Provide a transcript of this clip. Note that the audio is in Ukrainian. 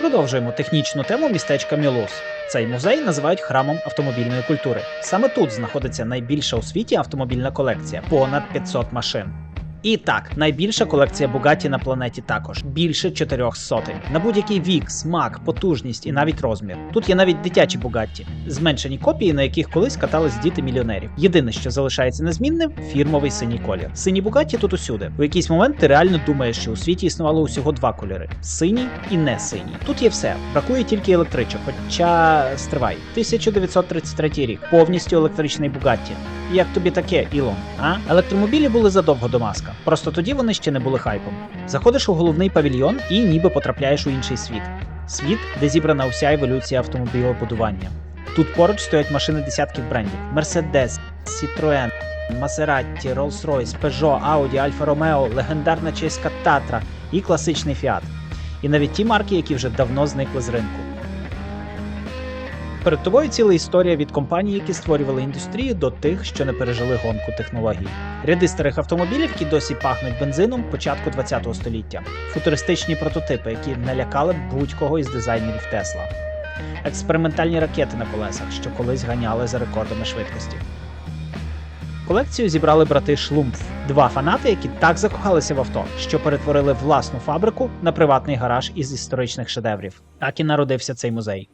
Продовжуємо технічну тему містечка Мілус. Цей музей називають храмом автомобільної культури. Саме тут знаходиться найбільша у світі автомобільна колекція понад 500 машин. І так, найбільша колекція Бугатті на планеті також більше чотирьох сотень. На будь-який вік, смак, потужність і навіть розмір. Тут є навіть дитячі Бугатті, зменшені копії, на яких колись катались діти мільйонерів. Єдине, що залишається незмінним фірмовий синій колір. Сині Бугатті тут усюди. У якийсь момент ти реально думаєш, що у світі існувало усього два кольори: синій і не синій. Тут є все. Бракує тільки електричок. Хоча стривай, 1933 рік, повністю електричний Бугатті. Як тобі таке, Ілон? А? Електромобілі були задовго до маска. Просто тоді вони ще не були хайпом. Заходиш у головний павільйон і ніби потрапляєш у інший світ. Світ, де зібрана уся еволюція автомобілебудування. Тут поруч стоять машини десятків брендів: Mercedes, Citroën, Maserati, Rolls-Royce, Peugeot, Audi, Alfa Romeo, легендарна чеська Tatra і класичний Fiat. І навіть ті марки, які вже давно зникли з ринку. Перед тобою ціла історія від компаній, які створювали індустрію, до тих, що не пережили гонку технологій. Ряди старих автомобілів, які досі пахнуть бензином початку ХХ століття, футуристичні прототипи, які налякали будь-кого із дизайнерів Тесла, експериментальні ракети на колесах, що колись ганяли за рекордами швидкості. Колекцію зібрали брати Шлумф, два фанати, які так закохалися в авто, що перетворили власну фабрику на приватний гараж із історичних шедеврів. Так і народився цей музей.